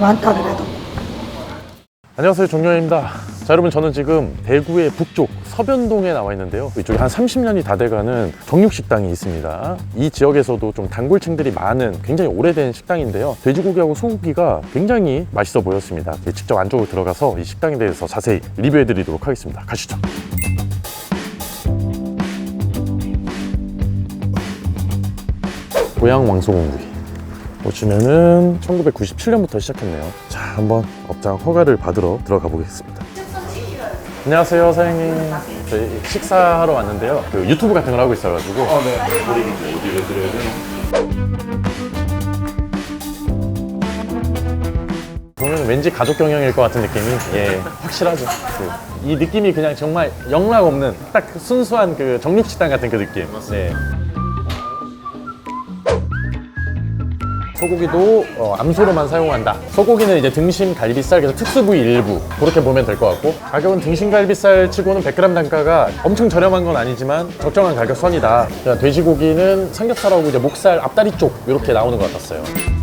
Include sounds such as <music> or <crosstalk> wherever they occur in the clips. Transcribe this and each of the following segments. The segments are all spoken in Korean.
많다 그래도. 안녕하세요 종료입니다. 자 여러분 저는 지금 대구의 북쪽 서변동에 나와 있는데요. 이쪽에 한 30년이 다 돼가는 정육식당이 있습니다. 이 지역에서도 좀 단골층들이 많은 굉장히 오래된 식당인데요. 돼지고기하고 소고기가 굉장히 맛있어 보였습니다. 네, 직접 안쪽으로 들어가서 이 식당에 대해서 자세히 리뷰해 드리도록 하겠습니다. 가시죠. 고향 왕소공구이 보시면은 1997년부터 시작했네요. 자, 한번 업장 허가를 받으러 들어가 보겠습니다. 안녕하세요, 사장님. 저희 식사하러 왔는데요. 그 유튜브 같은 걸 하고 있어가지고. 아, 네. 어디를 드려야 보면 왠지 가족 경영일 것 같은 느낌이 예 확실하죠. 그, 이 느낌이 그냥 정말 영락 없는 딱그 순수한 그 정육식당 같은 그 느낌. 네. 소고기도 어, 암소로만 사용한다. 소고기는 이제 등심, 갈비살, 그래서 특수 부위 일부 그렇게 보면 될 것 같고 가격은 등심, 갈비살 치고는 100g 단가가 엄청 저렴한 건 아니지만 적정한 가격 선이다. 그러니까 돼지고기는 삼겹살하고 이제 목살, 앞다리 쪽 이렇게 나오는 것 같았어요.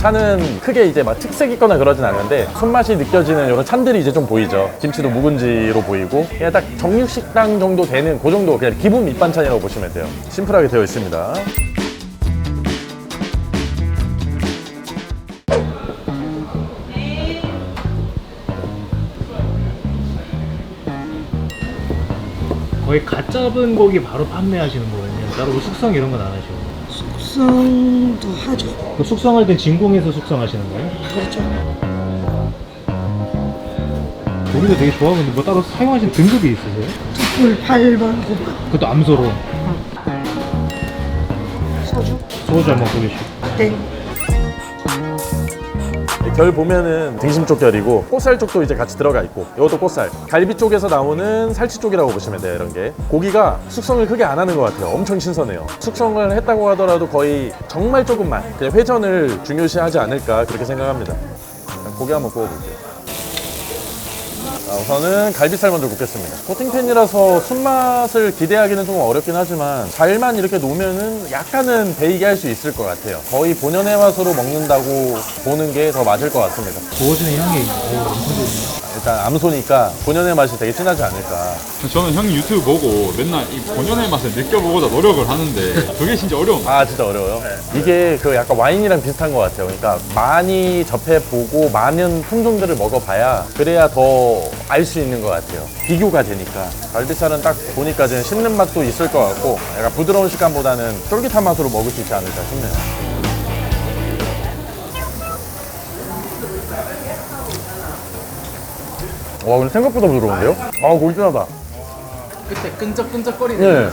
차는 크게 이제 막 특색 있거나 그러진 않는데 손맛이 느껴지는 이런 찬들이 이제 좀 보이죠. 김치도 묵은지로 보이고 그냥 딱 정육식당 정도 되는 그 정도 그냥 기본 밑반찬이라고 보시면 돼요. 심플하게 되어 있습니다. 거의 갓 잡은 고기 바로 판매하시는 거예요? 따로 뭐 숙성 이런 건 안 하시고 숙성도 하죠. 그 숙성할 땐 진공해서 숙성하시는 거예요? 그렇죠. 고기도 되게 좋아하는데 뭐 따로 사용하시는 등급이 있으세요? 툭불 8번 9번 그것도 암소로 소주 소주 한번 보여주시고 땡. 결 보면은 등심 쪽 결이고 꽃살 쪽도 이제 같이 들어가 있고 이것도 꽃살. 갈비 쪽에서 나오는 살치 쪽이라고 보시면 돼요 이런 게. 고기가 숙성을 크게 안 하는 것 같아요. 엄청 신선해요. 숙성을 했다고 하더라도 거의 정말 조금만 그냥 회전을 중요시하지 않을까 그렇게 생각합니다. 고기 한번 구워볼게요. 자, 우선은 갈비살 먼저 굽겠습니다. 코팅팬이라서 손맛을 기대하기는 좀 어렵긴 하지만 잘만 이렇게 놓으면은 약간은 배이게 할 수 있을 것 같아요. 거의 본연의 맛으로 먹는다고 보는 게 더 맞을 것 같습니다. 구워지는 향이 오, 엄청 좋네요 일단 암소니까 본연의 맛이 되게 진하지 않을까. 저는 형 유튜브 보고 맨날 이 본연의 맛을 느껴보고자 노력을 하는데 그게 진짜 어려운 거예요. 아 진짜 어려워요. 이게 그 약간 와인이랑 비슷한 것 같아요. 그러니까 많이 접해보고 많은 품종들을 먹어봐야 그래야 더 알 수 있는 것 같아요. 비교가 되니까. 갈비살은 딱 보니까 지금 씹는 맛도 있을 것 같고 약간 부드러운 식감보다는 쫄깃한 맛으로 먹을 수 있지 않을까 싶네요. 와 근데 생각보다 부드러운데요? 아 고기 진하다. 그때 끈적끈적거리는 네.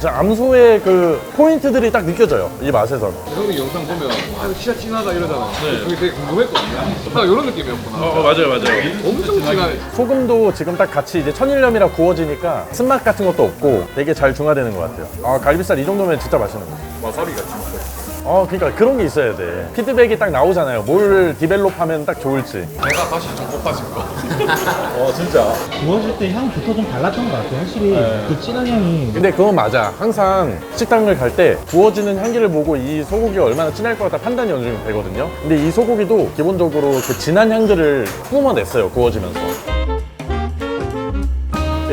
자, 암소의 그 포인트들이 딱 느껴져요. 이 맛에서. 형이 영상 보면 아 진짜 진하다 이러잖아. 그게 되게 궁금했거든요. 딱 이런 느낌이었구나. 맞아요, 맞아요. 엄청 진하게. 소금도 지금 딱 같이 이제 천일염이라 구워지니까 쓴맛 같은 것도 없고 되게 잘 중화되는 것 같아요. 아, 갈비살 이 정도면 진짜 맛있는 거. 와사비가 진짜. 어, 그러니까 그런 게 있어야 돼. 피드백이 딱 나오잖아요. 뭘 디벨롭하면 딱 좋을지. 내가 다시 좀 높아진 거. 어, 진짜. 구워질 때 향부터 좀 달랐던 것 같아요 확실히 그 진한 향이 근데 그건 맞아. 항상 식당을 갈 때 구워지는 향기를 보고 이 소고기가 얼마나 진할 것 같다 판단이 어느 정도 되거든요. 근데 이 소고기도 기본적으로 그 진한 향들을 뿜어냈어요. 구워지면서.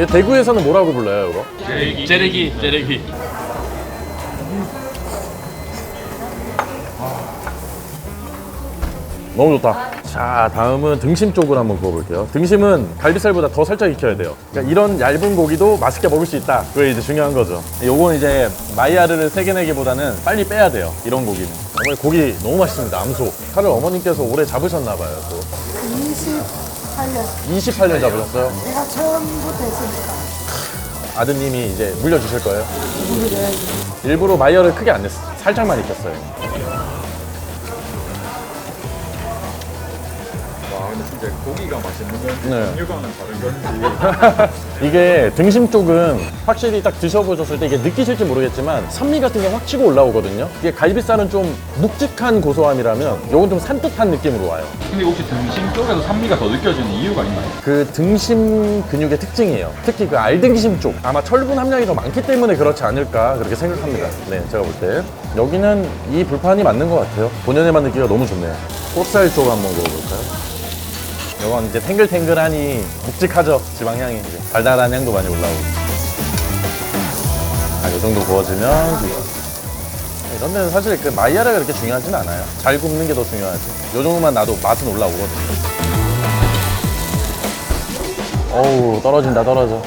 이 대구에서는 뭐라고 불러요, 이거? 재래기 재래기 너무 좋다. 자, 다음은 등심 쪽으로 한번 구워볼게요. 등심은 갈비살보다 더 살짝 익혀야 돼요. 그러니까 이런 얇은 고기도 맛있게 먹을 수 있다. 그게 이제 중요한 거죠. 요건 이제 마이야르를 새겨내기보다는 빨리 빼야 돼요. 이런 고기는. 어머니 고기 너무 맛있습니다. 암소. 칼을 어머님께서 오래 잡으셨나 봐요. 또 28년. 28년 잡으셨어요. 내가 처음부터 했으니까. 아드님이 이제 물려주실 거예요. 물려줘야지. 일부러 마이야를 크게 안 냈어요. 살짝만 익혔어요. 진짜 고기가 맛있는 건지 네. 종류가는 다른 건지 <laughs> 이게 등심 쪽은 확실히 딱 드셔보셨을 때 이게 느끼실지 모르겠지만 산미 같은 게 확 치고 올라오거든요. 이게 갈비살은 좀 묵직한 고소함이라면 요건 좀 산뜻한 느낌으로 와요. 근데 혹시 등심 쪽에서 산미가 더 느껴지는 이유가 있나요? 그 등심 근육의 특징이에요. 특히 그 알등심 쪽 아마 철분 함량이 더 많기 때문에 그렇지 않을까 그렇게 생각합니다. 네, 제가 볼 때 여기는 이 불판이 맞는 것 같아요. 본연에만 느끼기가 너무 좋네요. 꽃살 쪽 한번 먹어볼까요? 이건 이제 탱글탱글하니 묵직하죠 지방향이 이제 달달한 향도 많이 올라오고. 아, 이 정도 구워지면. 이런 데는 사실 그 마이야르가 그렇게 중요하진 않아요. 잘 굽는 게 더 중요하지. 이 정도만 놔도 맛은 올라오거든요. 어우 떨어진다 떨어져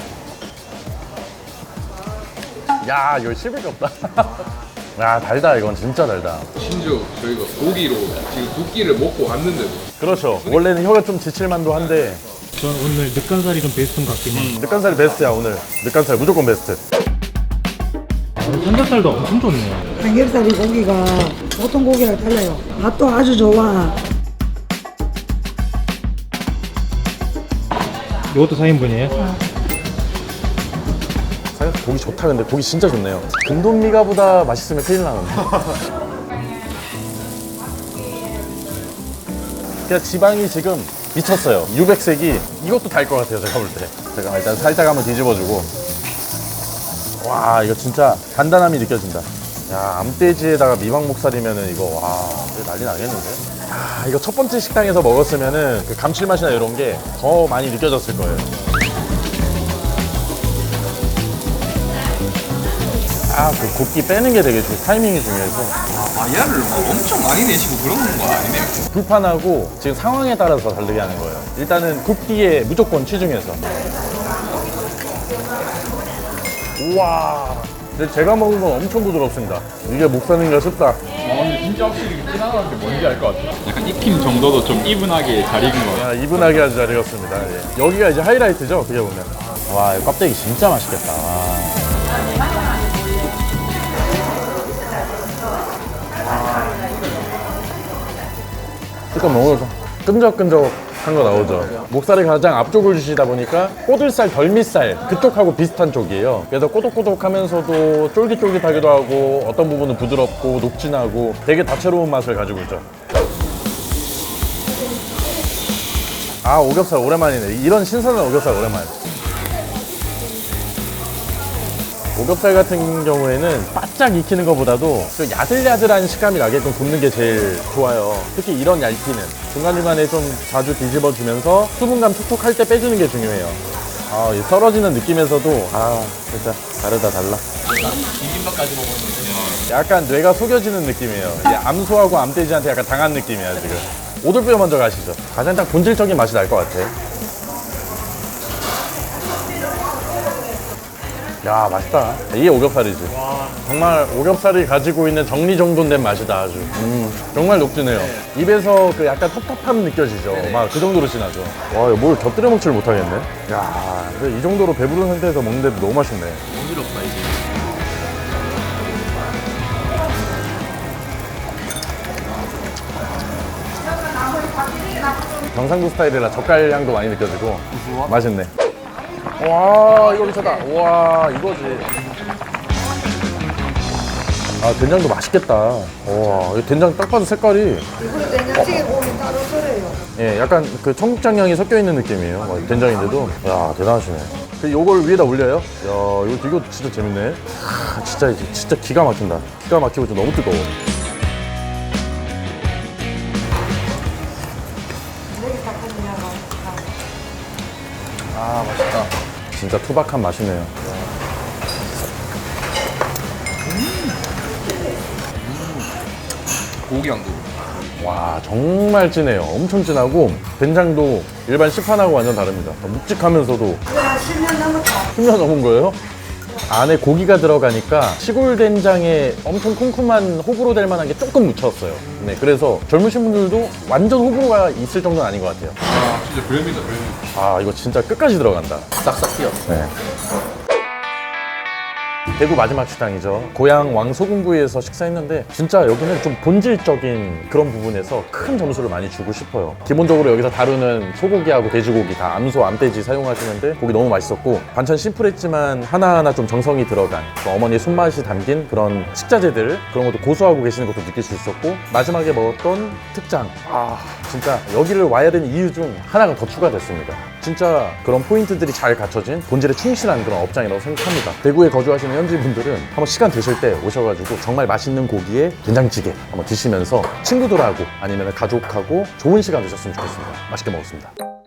야 이거 씹을 게 없다 <laughs> 야 달다 이건 진짜 달다 심지어 저희가 고기로 지금 두 끼를 먹고 왔는데도 그렇죠 원래는 혀가 좀 지칠만도 한데 전 오늘 늑간살이 좀 베스트인 것 같긴 해. 늑간살이 베스트야 오늘 늑간살 무조건 베스트 삼겹살도 엄청 좋네요. 삼겹살이 고기가 보통 고기랑 달라요. 맛도 아주 좋아. 이것도 4인분이에요? 사실 고기 좋다 근데 고기 진짜 좋네요. 근돈미가보다 맛있으면 큰일 나는데. 그냥 지방이 지금 미쳤어요. 유백색이 이것도 달 것 같아요 제가 볼때. 제가 일단 살짝 한번 뒤집어주고. 와 이거 진짜 단단함이 느껴진다. 야 암돼지에다가 미박 목살이면은 이거 와 난리 나겠는데? 아 이거 첫 번째 식당에서 먹었으면은 그 감칠맛이나 이런 게 더 많이 느껴졌을 거예요 아, 그 곱기 빼는 게 되게 중, 타이밍이 중요해서. 마야를 막 엄청 많이 내시고 그런 건 아니네요. 불판하고 지금 상황에 따라서 다르게 하는 거예요. 일단은 굽기에 무조건 치중해서. 우와. 근데 제가 먹은 건 엄청 부드럽습니다. 이게 목사님과 싶다. 아 근데 진짜 확실히 지나가는 게 뭔지 알 것 같아요 약간 익힘 정도도 좀 이분하게 잘 익은 것 같아요 야, 이분하게 아주 잘 익었습니다. 예. 여기가 이제 하이라이트죠, 어떻게 보면. 와, 이 껍데기 진짜 맛있겠다. 와. 조금 먹어서 끈적끈적한 거 나오죠. 목살이 가장 앞쪽을 주시다 보니까 꼬들살, 덜미살 그쪽하고 비슷한 쪽이에요. 그래서 꼬독꼬독하면서도 쫄깃쫄깃하기도 하고 어떤 부분은 부드럽고 녹진하고 되게 다채로운 맛을 가지고 있죠. 아 오겹살 오랜만이네 이런 신선한 오겹살 오랜만 오겹살 같은 경우에는 바짝 익히는 것보다도 그 야들야들한 식감이 나게끔 굽는 게 제일 좋아요 특히 이런 얇기는 중간중간에 좀 자주 뒤집어 주면서 수분감 톡톡할 때 빼주는 게 중요해요 아, 이 썰어지는 느낌에서도 아 진짜 다르다 달라 비빔밥까지 먹었는데 약간 뇌가 속여지는 느낌이에요. 이제 암소하고 암돼지한테 약간 당한 느낌이야 지금. 오돌뼈 먼저 가시죠. 가장 딱 본질적인 맛이 날 것 같아. 야 맛있다. 이게 오겹살이지. 정말 오겹살이 가지고 있는 정리정돈된 맛이다 아주. 음, 정말 녹진해요. 입에서 그 약간 텁텁함 느껴지죠. 막 그 정도로 진하죠. 와, 이거 뭘 곁들여 먹지를 못하겠네. 야, 근데 이 정도로 배부른 상태에서 먹는데도 너무 맛있네. 어지럽다 이제 경상도 스타일이라 젓갈 향도 많이 느껴지고 맛있네. 와 이거 미쳤다. 와 이거지. 아 된장도 맛있겠다. 와이 된장 딱 봐도 색깔이 이거 된장찌개 고기 따로 썰어요. 예 약간 그 청국장 향이 섞여 있는 느낌이에요. 와, 된장인데도 야 대단하시네. 그 요걸 위에다 올려요. 야 이거 이거 진짜 재밌네. 아, 진짜 진짜 기가 막힌다. 기가 막히고 좀 너무 뜨거워. 진짜 투박한 맛이네요. 고기 양도. 와 정말 진해요. 엄청 진하고 된장도 일반 시판하고 완전 다릅니다. 묵직하면서도 야, 10년 넘었다. 10년 넘은 거예요? 안에 고기가 들어가니까 시골 된장에 엄청 쿰쿰한 호불호 될 만한 게 조금 묻혔어요. 네, 그래서 젊으신 분들도 완전 호불호가 있을 정도는 아닌 것 같아요. 아 진짜 별미다 별미. 아 이거 진짜 끝까지 들어간다. 싹싹 튀어 네. 대구 마지막 식당이죠. 고향 왕소금구이에서 식사했는데 진짜 여기는 좀 본질적인 그런 부분에서 큰 점수를 많이 주고 싶어요. 기본적으로 여기서 다루는 소고기하고 돼지고기 다 암소, 암돼지 사용하시는데 고기 너무 맛있었고 반찬 심플했지만 하나하나 좀 정성이 들어간 또 어머니의 손맛이 담긴 그런 식자재들 그런 것도 고수하고 계시는 것도 느낄 수 있었고 마지막에 먹었던 특장 아 진짜 여기를 와야 되는 이유 중 하나가 더 추가됐습니다. 진짜 그런 포인트들이 잘 갖춰진 본질에 충실한 그런 업장이라고 생각합니다. 대구에 거주하시는 현지분들은 한번 시간 되실 때 오셔가지고 정말 맛있는 고기에 된장찌개 한번 드시면서 친구들하고 아니면 가족하고 좋은 시간 되셨으면 좋겠습니다. 맛있게 먹었습니다.